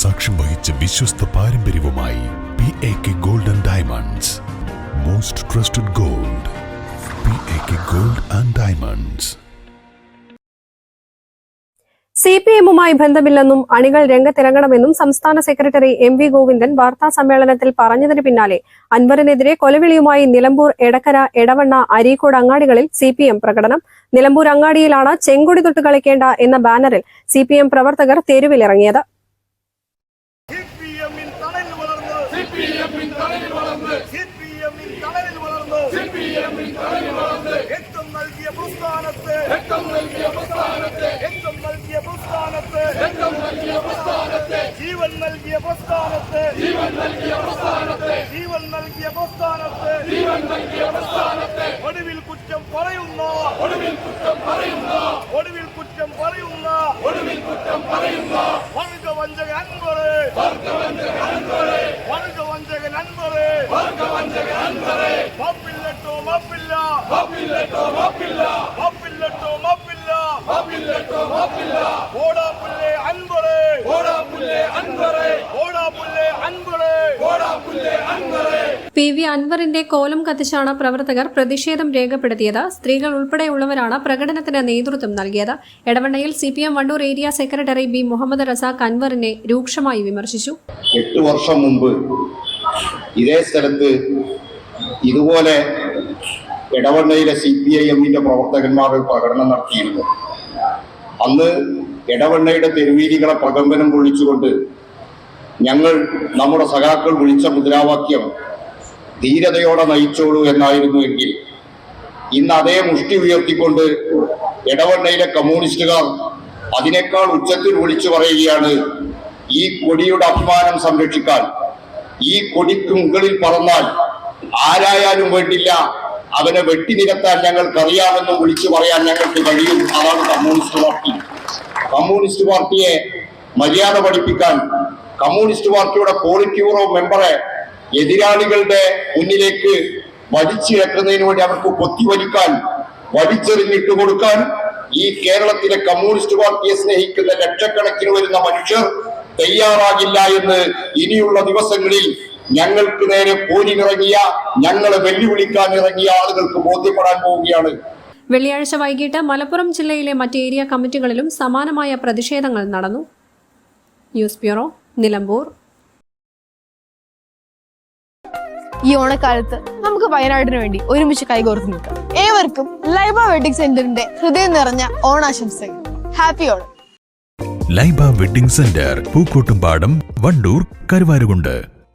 സാക്ഷ്യം വഹിച്ച വിശ്വസ്ത പാരമ്പര്യവുമായി P A K gold and diamonds most trusted gold P A K gold and diamonds C P എമ്മുമായി ബന്ധമില്ലെന്നും അണികൾ രംഗത്തിറങ്ങണമെന്നും സംസ്ഥാന സെക്രട്ടറി എം വി ഗോവിന്ദൻ വാർത്താ സമ്മേളനത്തിൽ പറഞ്ഞതിന് പിന്നാലെ അൻവറിനെതിരെ കൊലവിളിയുമായി നിലമ്പൂർ എടക്കര എടവണ്ണ അരീക്കോട് അങ്ങാടികളിൽ സി പി എം പ്രകടനം. നിലമ്പൂർ അങ്ങാടിയിലാണ് ചെങ്കൊടി തൊട്ട് കളിക്കേണ്ട എന്ന ബാനറിൽ സി പി എം പ്രവർത്തകർ തെരുവിലിറങ്ങിയത്. പ്രസ്ഥാനത്തെ രക്തം നൽകിയ പ്രസ്ഥാനത്തെ. രക്തം നൽകിയ പ്രസ്ഥാനത്തെ. രക്തം നൽകിയ പ്രസ്ഥാനത്തെ. ജീവൻ നൽകിയ പ്രസ്ഥാനത്തെ. ജീവൻ നൽകിയ പ്രസ്ഥാനത്തെ. ജീവൻ നൽകിയ പ്രസ്ഥാനത്തെ. ജീവൻ നൽകിയ പ്രസ്ഥാനത്തെ. ഒടുവിൽ കുറ്റം പറയുന്ന. ഒടുവിൽ കുറ്റം പറയുന്ന. ഒടുവിൽ കുറ്റം പറയുന്ന. ഒടുവിൽ കുറ്റം പറയുന്ന. വർഗവഞ്ചക അൻപറേ വർഗവഞ്ചകൻ അൻപറേ വർഗവഞ്ചകൻ അൻപറേ മാപ്പില്ലട്ടോ മാപ്പില്ല മാപ്പില്ലട്ടോ മാപ്പില്ല മാപ്പില്ലട്ടോ മാപ്പില്ല മാപ്പില്ലട്ടോ മാപ്പില്ല ഓടാപ്പുല്ലേ അൻപറേ ഓടാപ്പുല്ലേ അൻപറേ ഓടാപ്പുല്ലേ അൻപറേ ഓടാപ്പുല്ലേ അൻപറേ പി വി അൻവറിന്റെ കോലം കത്തിച്ചാണ് പ്രവർത്തകർ പ്രതിഷേധം രേഖപ്പെടുത്തിയത്. സ്ത്രീകൾ ഉൾപ്പെടെയുള്ളവരാണ് പ്രകടനത്തിന് നേതൃത്വം നൽകിയത്. എടവണ്ണയിൽ C P M Vandoor area secretary B Muhammad Razak അൻവറിനെ രൂക്ഷമായി വിമർശിച്ചു. എട്ട് വർഷം മുമ്പ് ഇതേ സ്ഥലത്ത് ഇതുപോലെ എടവണ്ണയിലെ സി പി ഐ എമ്മിന്റെ പ്രവർത്തകന്മാർ പ്രകടനം നടത്തിയിരുന്നു. അന്ന് ഇടവണ്ണയുടെ തെരുവീതികളെ പ്രകമ്പനം വിളിച്ചുകൊണ്ട് ഞങ്ങൾ നമ്മുടെ സഖാക്കൾ വിളിച്ച മുദ്രാവാക്യം ധീരതയോടെ നയിച്ചോളൂ എന്നായിരുന്നു എങ്കിൽ ഇന്ന് അതേ മുഷ്ടി ഉയർത്തിക്കൊണ്ട് ഇടവണ്ണയിലെ കമ്മ്യൂണിസ്റ്റുകാർ അതിനേക്കാൾ ഉച്ചത്തിൽ വിളിച്ചു പറയുകയാണ് ഈ കൊടിയുടെ അഭിമാനം സംരക്ഷിക്കാൻ ഈ കൊടിക്ക് മുകളിൽ പറന്നാൽ ആരായാലും വേണ്ടില്ല അവനെ വെട്ടിനിരത്താൻ ഞങ്ങൾക്കറിയാമെന്നും വിളിച്ചു പറയാൻ ഞങ്ങൾക്ക് കഴിയും അതാണ് കമ്മ്യൂണിസ്റ്റ് പാർട്ടി. കമ്മ്യൂണിസ്റ്റ് പാർട്ടിയെ മര്യാദ പഠിപ്പിക്കാൻ കമ്മ്യൂണിസ്റ്റ് പാർട്ടിയുടെ പോളിറ്റ് ബ്യൂറോ മെമ്പറെ എതിരാളികളുടെ മുന്നിലേക്ക് വലിച്ചിഴക്കുന്നതിന് വേണ്ടി അവർക്ക് കൊത്തിവലിക്കാൻ വലിച്ചെറിഞ്ഞിട്ട് കൊടുക്കാൻ ഈ കേരളത്തിലെ കമ്മ്യൂണിസ്റ്റ് പാർട്ടിയെ സ്നേഹിക്കുന്ന ലക്ഷക്കണക്കിന് വരുന്ന മനുഷ്യർ തയ്യാറാകില്ല എന്ന് ഇനിയുള്ള ദിവസങ്ങളിൽ ഞങ്ങൾക്ക് നേരെ പോരിനിറങ്ങിയ ഞങ്ങളെ വെല്ലുവിളിക്കാൻ ഇറങ്ങിയ ആളുകൾക്ക് ബോധ്യപ്പെടാൻ പോവുകയാണ് വെള്ളിയാഴ്ച വൈകിട്ട് മലപ്പുറം ജില്ലയിലെ മറ്റ് ഏരിയ കമ്മിറ്റികളിലും സമാനമായ പ്രതിഷേധങ്ങൾ നടന്നു. News bureau Nilambur. ഈ ഓണക്കാലത്ത് നമുക്ക് വയനാടിന് വേണ്ടി ഒരുമിച്ച് കൈകോർത്ത് നിൽക്കാം. ഏവർക്കും ലൈബ വെഡിങ് സെന്ററിന്റെ ഹൃദയം നിറഞ്ഞ ഓണാശംസകൾ. Happy Onam. Laiba wedding centre Pookkottumpadam Vandoor Karuvarakundu.